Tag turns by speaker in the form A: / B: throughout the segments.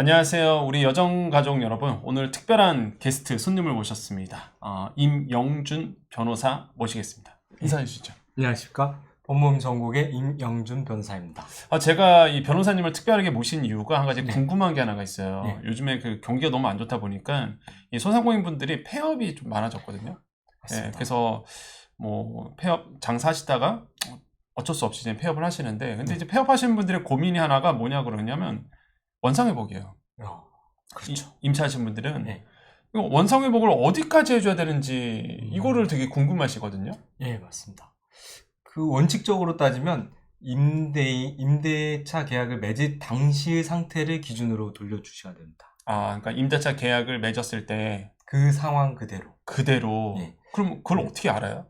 A: 안녕하세요. 우리 여정 가족 여러분. 오늘 특별한 게스트 손님을 모셨습니다. 어, 임영준 변호사 모시겠습니다. 인사해 주시죠.
B: 안녕하십니까. 법무부 전국의 임영준 변호사입니다.
A: 아, 제가 이 변호사님을 특별하게 모신 이유가 한 가지
B: 네.
A: 궁금한 게 하나가 있어요.
B: 네.
A: 요즘에 그 경기가 너무 안 좋다 보니까 이 소상공인 분들이 폐업이 좀 많아졌거든요. 네, 그래서 뭐 폐업 장사하시다가 어쩔 수 없이 이제 폐업을 하시는데 근데
B: 네.
A: 이제 폐업하시는 분들의 고민이 하나가 뭐냐 그러냐면 원상회복이에요.
B: 어,
A: 이-
B: 그렇죠.
A: 임차하신 분들은
B: 네.
A: 원상회복을 어디까지 해줘야 되는지
B: 음.
A: 이거를 되게 궁금하시거든요.
B: 예, 맞습니다. 그 원칙적으로 따지면 임대 임대차 계약을 맺을 당시의 상태를 기준으로 돌려주셔야 됩니다.
A: 아, 그러니까 임대차 계약을 맺었을 때
B: 그 상황 그대로.
A: 그대로.
B: 예.
A: 그럼 그걸
B: 네.
A: 어떻게 알아요?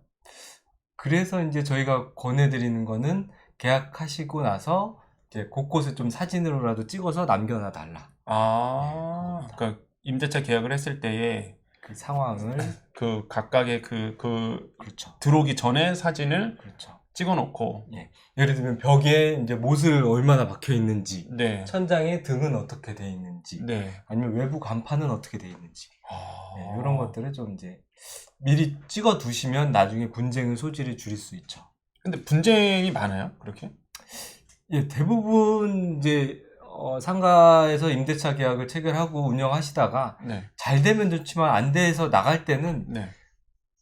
B: 그래서 이제 저희가 권해드리는 거는 계약하시고 나서 이제 곳곳에 좀 사진으로라도 찍어서 남겨놔 달라.
A: 아,
B: 네,
A: 그러니까 임대차 계약을 했을 때에
B: 그 상황을
A: 그 각각의 그, 그
B: 그렇죠.
A: 들어오기 전에 사진을
B: 그렇죠.
A: 찍어놓고,
B: 예를 들면 벽에 이제 못을 얼마나 박혀 있는지,
A: 네,
B: 천장에 등은 어떻게 돼 있는지,
A: 네.
B: 아니면 외부 간판은 어떻게 돼 있는지
A: 아,
B: 네, 이런 것들을 좀 이제 미리 찍어 두시면 나중에 분쟁의 소지를 줄일 수 있죠.
A: 근데 분쟁이 많아요, 그렇게?
B: 예, 대부분 이제 어, 상가에서 임대차 계약을 체결하고 운영하시다가
A: 네,
B: 잘 되면 좋지만 안 돼서 나갈 때는
A: 네.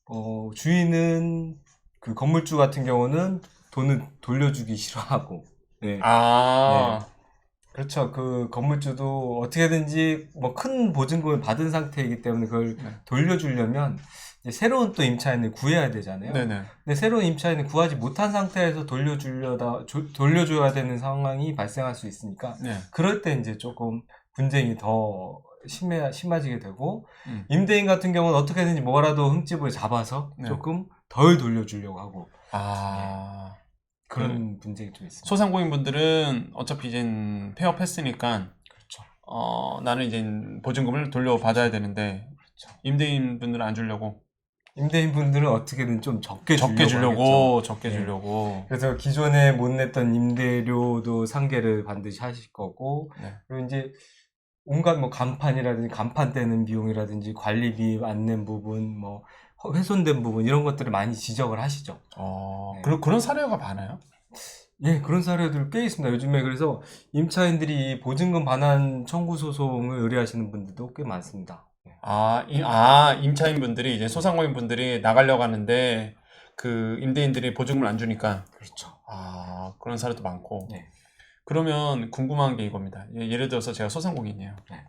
B: 어, 주인은 그 건물주 같은 경우는 돈을 돌려주기 싫어하고 네.
A: 아,
B: 그렇죠. 그 건물주도 어떻게든지 뭐 큰 보증금을 받은 상태이기 때문에 그걸
A: 네.
B: 돌려주려면 새로운 또 임차인을 구해야 되잖아요.
A: 네네.
B: 근데 새로운 임차인을 구하지 못한 상태에서 돌려주려다 조- 돌려줘야 되는 상황이 발생할 수 있으니까
A: 네.
B: 그럴 때 이제 조금 분쟁이 더 심해 심해지게 되고
A: 음.
B: 임대인 같은 경우는 어떻게든지 뭐라도 흠집을 잡아서
A: 네.
B: 조금 덜 돌려주려고 하고
A: 아.
B: 그런 분쟁이 좀 있습니다.
A: 소상공인 분들은 어차피 이제 폐업했으니까
B: 그렇죠.
A: 어, 나는 이제 보증금을 돌려받아야 되는데
B: 그렇죠.
A: 임대인 분들은 안 주려고
B: 임대인 분들은 어떻게든 좀 적게
A: 적게
B: 주려고
A: 주려고. 적게
B: 네.
A: 주려고
B: 그래서 기존에 못 냈던 임대료도 상계를 반드시 하실 거고
A: 네.
B: 그리고 이제 온갖 뭐 간판이라든지 간판 떼는 비용이라든지 관리비 안 낸 부분 뭐 허- 훼손된 부분 이런 것들을 많이 지적을 하시죠.
A: 어,
B: 네.
A: 그런 그런 사례가 많아요.
B: 예, 그런 사례들 꽤 있습니다. 요즘에 그래서 임차인들이 이 보증금 반환 청구 소송을 의뢰하시는 분들도 꽤 많습니다. 예.
A: 아, 이, 아 임차인 분들이 이제 소상공인 분들이 나가려고 하는데 그 임대인들이 보증금을 안 주니까
B: 그렇죠.
A: 아 그런 사례도 많고
B: 네.
A: 그러면 궁금한 게 이겁니다. 예- 예를 들어서 제가 소상공인이에요.
B: 네.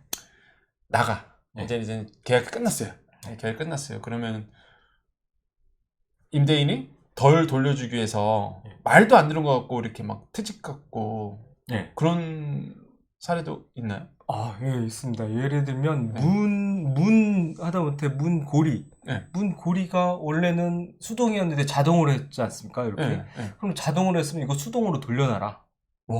A: 나가
B: 네.
A: 이제 이제 계약 끝났어요. 네, 계약 끝났어요. 그러면 임대인이 덜 돌려주기 위해서
B: 네.
A: 말도 안 들은 것 같고 이렇게 막 트집 갖고
B: 네.
A: 그런 사례도 있나요?
B: 아, 예, 있습니다. 예를 들면
A: 네.
B: 문, 문 하다못해 문 고리.
A: 네.
B: 문 고리가 원래는 수동이었는데 자동으로 했지 않습니까? 이렇게.
A: 네. 네.
B: 그럼 자동으로 했으면 이거 수동으로 돌려놔라.
A: 와.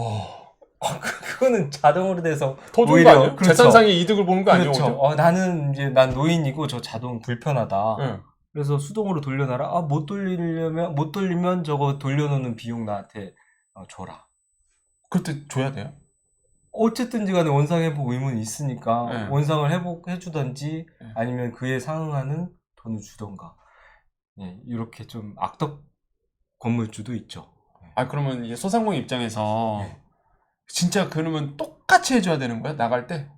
B: 아, 그- 그거는 자동으로 돼서
A: 더 좋은 거
B: 오히려
A: 아니에요?
B: 그렇죠.
A: 재산상의 이득을 보는 거 아니에요?
B: 그렇죠. 어, 나는 이제 난 노인이고 저 자동 불편하다.
A: 네.
B: 그래서 수동으로 돌려놔라. 아, 못 돌리려면 못 돌리면 저거 돌려놓는 비용 나한테 어, 줘라.
A: 그때 줘야 돼요?
B: 어쨌든지 간에 원상 회복 의무는 있으니까
A: 네.
B: 원상을 회복해 주던지
A: 네.
B: 아니면 그에 상응하는 돈을 주던가. 예, 이렇게 좀 악덕 건물주도 있죠.
A: 아 그러면 이제 소상공인 입장에서
B: 네.
A: 진짜 그러면 똑같이 해줘야 되는 거야 나갈 때?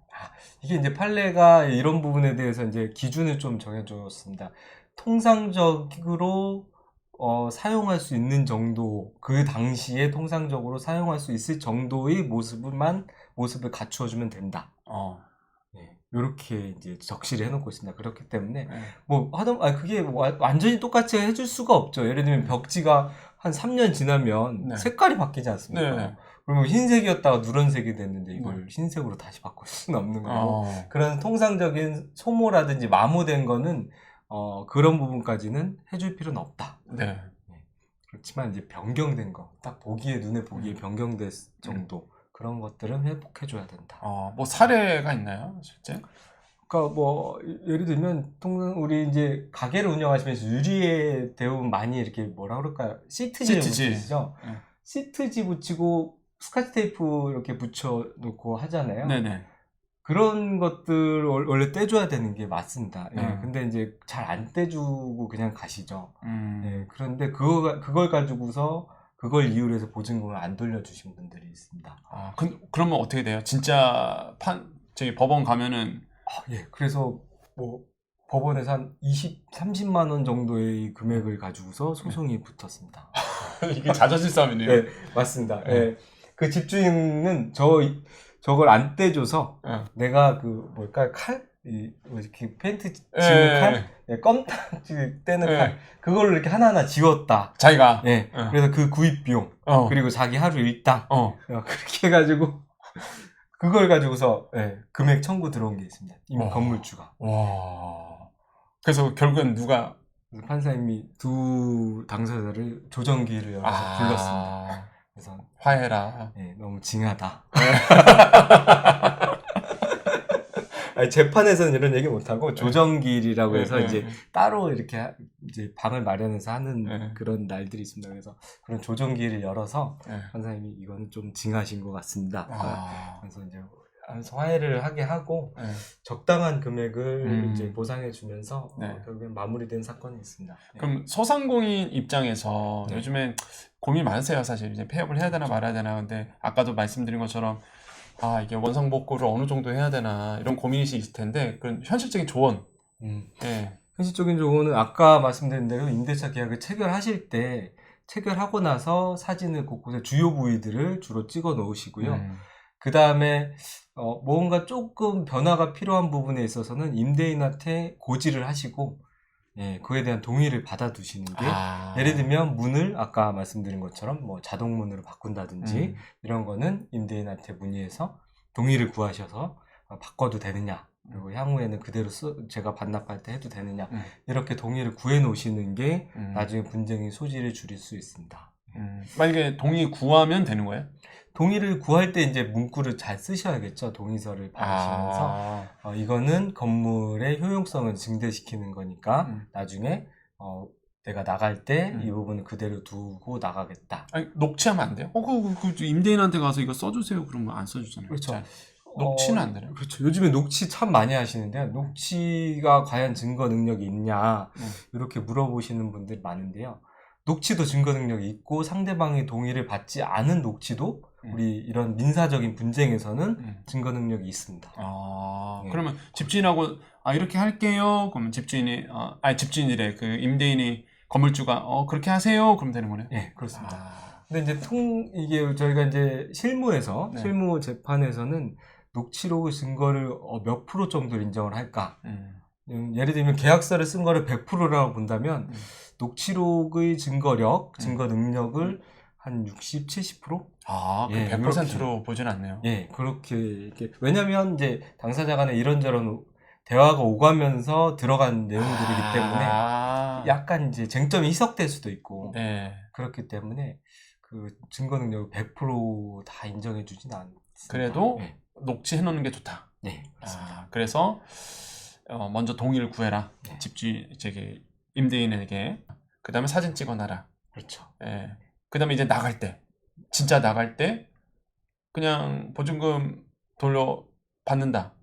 B: 이게 이제 판례가 이런 부분에 대해서 이제 기준을 좀 정해줬습니다. 통상적으로 어, 사용할 수 있는 정도, 그 당시에 통상적으로 사용할 수 있을 정도의 모습만 모습을 갖추어주면 된다.
A: 어.
B: 이렇게 이제 적시를 해놓고 있습니다. 그렇기 때문에
A: 네.
B: 뭐 하던 아 그게 뭐 와- 완전히 똑같이 해줄 수가 없죠. 예를 들면 벽지가 한 3년 지나면
A: 네.
B: 색깔이 바뀌지 않습니까?
A: 네.
B: 그러면 흰색이었다가 누런색이 됐는데 이걸 흰색으로 다시 바꿀 수는 없는 거고
A: 어.
B: 그런 통상적인 소모라든지 마모된 거는 어, 그런 부분까지는 해줄 필요는 없다.
A: 네.
B: 그렇지만 이제 변경된 거, 딱 보기에 눈에 보기에
A: 음.
B: 변경될 정도 그런 것들은 회복해줘야 된다.
A: 어, 뭐 사례가 있나요, 실제?
B: 그러니까 뭐 예를 들면 통상 우리 이제 가게를 운영하시면서 유리에 대부분 많이 이렇게 뭐라 그럴까요? 시트지
A: 시트지.
B: 붙이시죠?
A: 네.
B: 시트지 붙이고 스카치 테이프 이렇게 붙여 놓고 하잖아요.
A: 네네.
B: 그런 것들 월- 원래 떼줘야 되는 게 맞습니다. 예,
A: 네.
B: 근데 이제 잘 안 떼주고 그냥 가시죠.
A: 음.
B: 예, 그런데 그거 그걸 가지고서 그걸 이유로 해서 보증금을 안 돌려주신 분들이 있습니다.
A: 아, 그, 그러면 어떻게 돼요? 진짜 판 저기 법원 가면은
B: 아, 예, 그래서 뭐 법원에서 한 20, 30만 원 정도의 금액을 가지고서 소송이 붙었습니다.
A: 이게 자존심 싸움이네요.
B: 네, 맞습니다.
A: 네.
B: 예. 그 집주인은 저 저걸 안 떼줘서
A: 예.
B: 내가 그 뭘까 칼? 이, 뭐 이렇게 페인트 지는
A: 예.
B: 칼? 예, 껌딱 떼는
A: 예.
B: 칼. 그걸로 이렇게 하나하나 지웠다.
A: 자기가
B: 예.
A: 예.
B: 그래서 그 구입 비용,
A: 어.
B: 그리고 자기 하루 일당,
A: 어.
B: 어, 그렇게 해가지고, 그걸 가지고서, 예, 금액 청구 들어온 게 있습니다. 이
A: 어.
B: 건물주가.
A: 와. 그래서 결국엔 누가
B: 그래서 판사님이 두 당사자를 조정기를 열어서
A: 아,
B: 불렀습니다. 그래서,
A: 화해라.
B: 예, 너무 징하다. 아니, 재판에서는 이런 얘기 못하고 조정기일이라고 해서
A: 네,
B: 이제
A: 네.
B: 따로 이렇게 하- 이제 방을 마련해서 하는
A: 네.
B: 그런 날들이 있습니다. 그래서 그런 조정기일을 열어서
A: 네.
B: 판사님이 이거는 좀 징하신 것 같습니다.
A: 아.
B: 그래서 이제 하면서 화해를 하게 하고
A: 네.
B: 적당한 금액을
A: 음.
B: 이제 보상해 주면서
A: 네.
B: 어, 결국엔 마무리된 사건이 있습니다. 네.
A: 그럼 소상공인 입장에서
B: 네.
A: 요즘엔 고민 많으세요, 사실. 이제 폐업을 해야 되나 말아야 되나. 근데 아까도 말씀드린 것처럼 아, 이게 원상복구를 어느 정도 해야 되나 이런 고민이 있을 텐데 그런 현실적인 조언.
B: 음.
A: 예.
B: 현실적인 조언은 아까 말씀드린 대로 임대차 계약을 체결하실 때 체결하고 나서 사진을 곳곳에 주요 부위들을 주로 찍어 놓으시고요.
A: 음.
B: 그 다음에 어, 뭔가 조금 변화가 필요한 부분에 있어서는 임대인한테 고지를 하시고 예, 그에 대한 동의를 받아두시는 게
A: 아.
B: 예를 들면 문을 아까 말씀드린 것처럼 뭐 자동 문으로 바꾼다든지
A: 음.
B: 이런 거는 임대인한테 문의해서 동의를 구하셔서 어, 바꿔도 되느냐 그리고 향후에는 그대로 쓰, 제가 반납할 때 해도 되느냐
A: 음.
B: 이렇게 동의를 구해 놓으시는 게
A: 음.
B: 나중에 분쟁의 소지를 줄일 수 있습니다.
A: 음. 만약에 동의 구하면 되는 거예요?
B: 동의를 구할 때 이제 문구를 잘 쓰셔야겠죠. 동의서를 받으시면서
A: 아.
B: 어, 이거는 건물의 효용성을 증대시키는 거니까
A: 음.
B: 나중에 어, 내가 나갈 때이
A: 음.
B: 부분을 그대로 두고 나가겠다.
A: 아니, 녹취하면 안 돼요? 어, 그, 그, 그 임대인한테 가서 이거 써주세요. 그러면 안 써주잖아요.
B: 그렇죠.
A: 잘. 녹취는
B: 어,
A: 안 되나요?
B: 그렇죠. 요즘에 녹취 참 많이 하시는데요. 녹취가 과연 증거 능력이 있냐
A: 음.
B: 이렇게 물어보시는 분들이 많은데요. 녹취도 증거 능력이 있고 상대방의 동의를 받지 않은 녹취도
A: 음.
B: 우리 이런 민사적인 분쟁에서는
A: 음.
B: 증거 능력이 있습니다.
A: 아,
B: 네.
A: 그러면 집주인하고 아 이렇게 할게요. 그러면 집주인이 어, 아니 집주인이래 그 임대인이 건물주가 어 그렇게 하세요. 그러면 되는 거네요.
B: 예, 그렇습니다.
A: 아,
B: 근데 이제 통 이게 저희가 이제 실무에서
A: 네.
B: 실무 재판에서는 녹취록 증거를 어, 몇 프로 정도 인정을 할까?
A: 음,
B: 음, 예를 들면 계약서를 쓴 거를 100%라고 본다면
A: 음.
B: 녹취록의 증거력,
A: 음.
B: 증거 능력을 한 60, 70%?
A: 아, 그
B: 예,
A: 100%로 보진 않네요.
B: 예, 그렇게 이렇게 왜냐면 이제 당사자 간에 이런저런 대화가 오가면서 들어간 내용들이기 때문에
A: 아,
B: 약간 이제 쟁점이 희석될 수도 있고
A: 네.
B: 그렇기 때문에 그 증거 능력을 100%다 인정해 주진 않습니다.
A: 그래도
B: 네,
A: 녹취해 놓는 게 좋다.
B: 네 그렇습니다.
A: 아, 그래서 어, 먼저 동의를 구해라.
B: 네.
A: 집주인 저기 임대인에게. 그다음에 사진 찍어놔라.
B: 그렇죠.
A: 예. 그다음에 이제 나갈 때 진짜 나갈 때 그냥 보증금 돌려 받는다.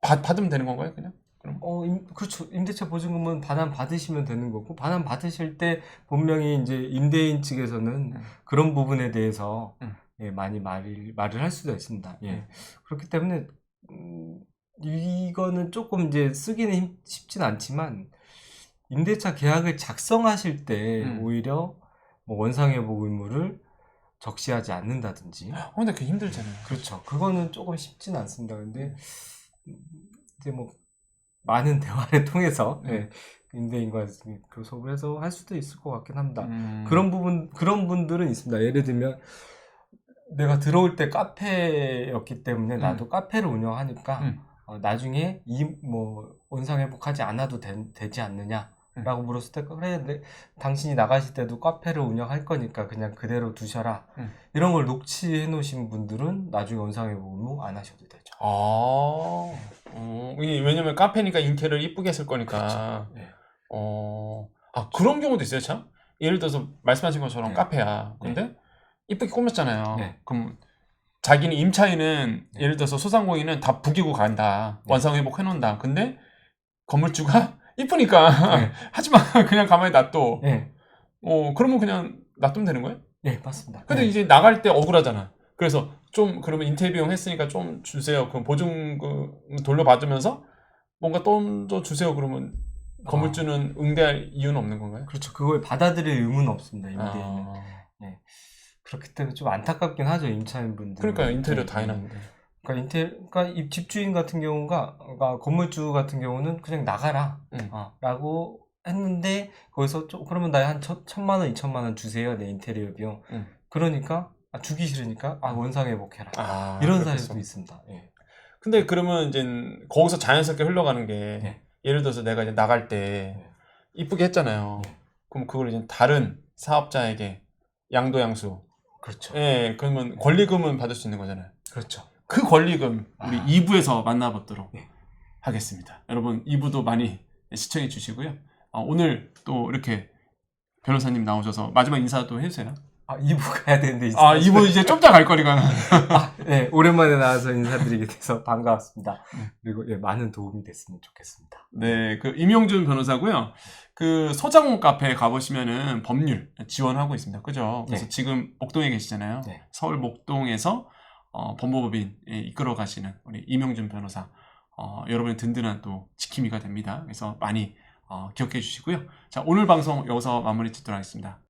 A: 받 받으면 되는 건가요, 그냥?
B: 어, 임, 그렇죠. 임대차 보증금은 반환 받으시면 되는 거고, 반환 받으실 때 분명히 이제 임대인 측에서는
A: 음.
B: 그런 부분에 대해서
A: 음.
B: 예, 많이 말을, 말을 할 수가 있습니다. 예.
A: 음.
B: 그렇기 때문에, 음, 이거는 조금 이제 쓰기는 힘- 쉽진 않지만, 임대차 계약을 작성하실 때
A: 음.
B: 오히려 뭐 원상회복 의무를 적시하지 않는다든지,
A: 어, 근데 그게 힘들잖아요.
B: 그렇죠. 그거는 조금 쉽진 않습니다. 근데 음, 이제 뭐 많은 대화를 통해서
A: 네.
B: 예, 임대인과 교섭을 해서 할 수도 있을 것 같긴 합니다.
A: 음.
B: 그런 부분 그런 분들은 있습니다. 예를 들면 내가 들어올 때 카페였기 때문에 나도 카페를 운영하니까
A: 음.
B: 어, 나중에 이 뭐 원상 회복하지 않아도 되, 지 않느냐라고 물었을 때 그래 내, 당신이 나가실 때도 카페를 운영할 거니까 그냥 그대로 두셔라
A: 음.
B: 이런 걸 녹취해 놓으신 분들은 나중에 원상 회복 의무 안 하셔도 되죠.
A: 아, 어, 이게 왜냐면 카페니까 인테리어를 이쁘게 했을 거니까.
B: 네.
A: 어, 아 그런 경우도 있어요, 참. 예를 들어서 말씀하신 것처럼
B: 네.
A: 카페야. 근데 이쁘게 꾸몄잖아요.
B: 네.
A: 그럼 자기는 임차인은 예를 들어서 소상공인은 다 부기고 간다.
B: 네.
A: 원상 회복 해놓는다. 근데 건물주가 이쁘니까
B: 네.
A: 하지마 그냥 가만히 놔둬.
B: 예,
A: 어 그러면 그냥 놔두면 되는 거야?
B: 예, 맞습니다.
A: 근데
B: 예.
A: 이제 나갈 때 억울하잖아. 그래서 좀 그러면 인테리어 비용 했으니까 좀 주세요. 그럼 보증금 돌려받으면서 뭔가 좀더 주세요. 그러면 건물주는 응대할 이유는 없는 건가요?
B: 그렇죠. 그걸 받아들일 의무는 없습니다. 임대인은.
A: 아,
B: 그렇기 때문에 좀 안타깝긴 하죠 임차인분들.
A: 그러니까 인테리어
B: 네.
A: 다 해놨는데.
B: 그러니까 인테, 그러니까 이 집주인 같은 경우가, 그러니까 건물주 같은 경우는 그냥 나가라,
A: 응.
B: 어, 라고 했는데 거기서 좀 그러면 나한 천만 원, 이천만 원 주세요 내 인테리어 비용.
A: 응.
B: 그러니까 아, 주기 싫으니까 아 원상 회복해라.
A: 아,
B: 이런
A: 그렇겠어.
B: 사례도 있습니다. 예.
A: 근데 그러면 이제 거기서 자연스럽게 흘러가는 게
B: 네.
A: 예를 들어서 내가 이제 나갈 때
B: 네.
A: 이쁘게 했잖아요.
B: 네.
A: 그럼 그걸 이제 다른 사업자에게 양도양수.
B: 그렇죠.
A: 예, 그러면 권리금은 받을 수 있는 거잖아요.
B: 그렇죠.
A: 그 권리금 우리
B: 아.
A: 2부에서 만나보도록
B: 네.
A: 하겠습니다. 여러분 2부도 많이 시청해 주시고요. 어, 오늘 또 이렇게 변호사님 나오셔서 마지막 인사도 해주세요.
B: 아 2부 가야 되는데 이제.
A: 아 2부 이제 좀 이따 갈 거리가.
B: 아, 네, 오랜만에 나와서 인사드리게 돼서 반가웠습니다.
A: 네.
B: 그리고 예, 많은 도움이 됐으면 좋겠습니다.
A: 네, 그 임용준 변호사고요. 그 소장원 카페에 가보시면은 법률 지원하고 있습니다. 그죠? 그래서
B: 네.
A: 지금 목동에 계시잖아요.
B: 네.
A: 서울 목동에서 어, 법무법인 예, 이끌어 가시는 우리 임용준 변호사. 어, 여러분의 든든한 또 지킴이가 됩니다. 그래서 많이 어, 기억해 주시고요. 자, 오늘 방송 여기서 마무리 짓도록 하겠습니다.